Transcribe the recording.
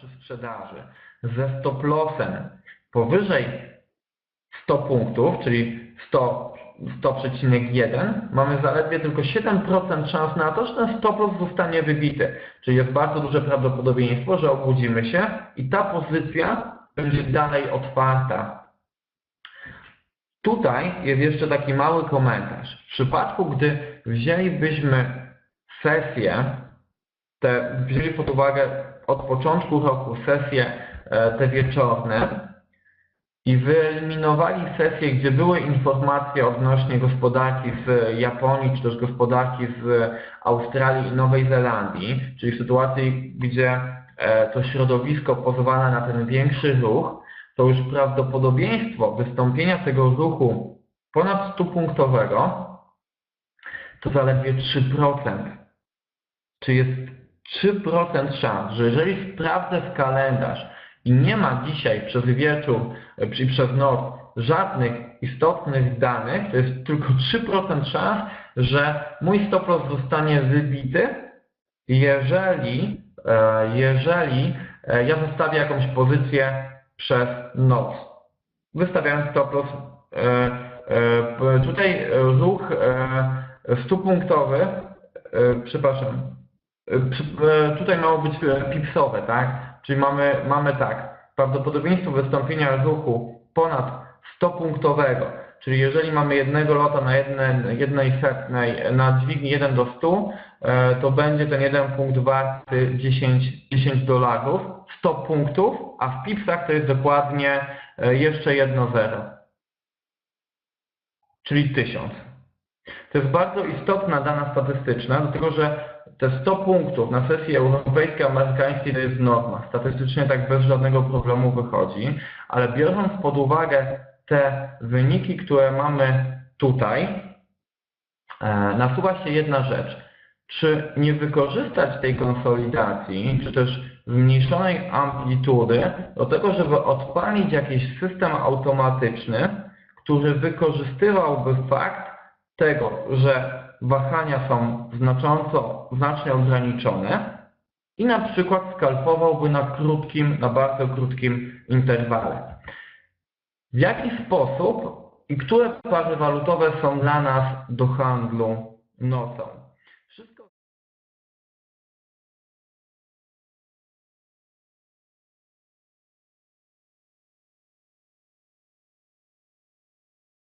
czy sprzedaży ze stop lossem powyżej 100 punktów, czyli 100 100,1, mamy zaledwie tylko 7% szans na to, że ten stop loss zostanie wybity. Czyli jest bardzo duże prawdopodobieństwo, że obudzimy się i ta pozycja będzie dalej otwarta. Tutaj jest jeszcze taki mały komentarz. W przypadku, gdy wzięlibyśmy sesję, te, wzięli pod uwagę od początku roku sesje e, te wieczorne i wyeliminowali sesje, gdzie były informacje odnośnie gospodarki z Japonii, czy też gospodarki z Australii i Nowej Zelandii, czyli w sytuacji, gdzie e, to środowisko pozwala na ten większy ruch, to już prawdopodobieństwo wystąpienia tego ruchu ponad 100 punktowego to zaledwie 3%. Czy jest 3% szans, że jeżeli sprawdzę w kalendarz i nie ma dzisiaj przez wieczór, e, czyli przez noc żadnych istotnych danych, to jest tylko 3% szans, że mój stop loss zostanie wybity, jeżeli, e, jeżeli e, ja zostawię jakąś pozycję przez noc. Wystawiając stop loss, tutaj ruch 100-punktowy, przepraszam, tutaj miało być pipsowe, tak? Czyli mamy, mamy tak, prawdopodobieństwo wystąpienia ruchu ponad 100-punktowego, czyli jeżeli mamy jednego lota na jednej, jednej setnej na dźwigni 1 do 100, to będzie ten jeden punkt warty 10, 10 dolarów, 100 punktów, a w pipsach to jest dokładnie jeszcze jedno zero, czyli 1000. To jest bardzo istotna dana statystyczna, dlatego że te 100 punktów na sesji europejskiej, amerykańskiej to jest norma. Statystycznie tak bez żadnego problemu wychodzi, ale biorąc pod uwagę te wyniki, które mamy tutaj, e, nasuwa się jedna rzecz. Czy nie wykorzystać tej konsolidacji, czy też zmniejszonej amplitudy do tego, żeby odpalić jakiś system automatyczny, który wykorzystywałby fakt tego, że wahania są znacząco, znacznie ograniczone i na przykład skalpowałby na krótkim, na bardzo krótkim interwale. W jaki sposób i które pary walutowe są dla nas do handlu nocą?